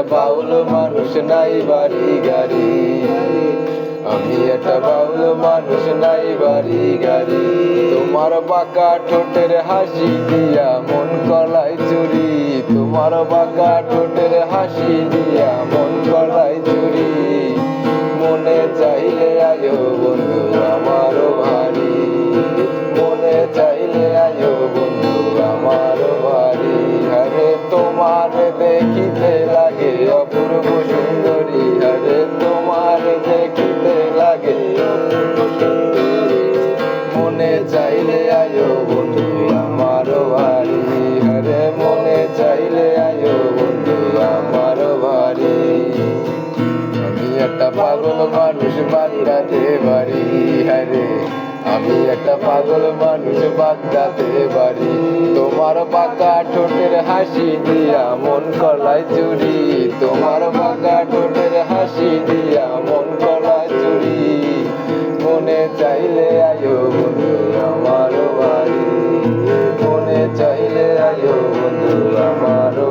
বাউল মানুষ নাই বাড়ি গাড়ি। আমি একটা বাউল মানুষ নাই বাড়ি গাড়ি। তোমার বাঁকা ঠোঁটের হাসি দিয়া মন কলাই চুরি। তোমার বাঁকা ঠোঁটের হাসি দিয়া মন কলাই চুরি। মনে চাইলে আয়ো বন্ধু আমারও ভারী। মনে চাইলে আয়ো বন্ধু আমারও ভারী। আরে তোমার দেখিতে মনে চাইলে আয়ো বন্ধু, আমারও ভারী আরে মনে চাইলে আয়ো বন্ধু, আমারও ভারী আমি একটা পাগল মানুষ বাগদাতে বাড়ি হারে আমি একটা পাগল মানুষ বাগদাতে বাড়ি তোমার পাকা ঠোঁটের হাসি দিয়া মন কলাই চুরি। তোমার পাকা ঠোঁটের আমার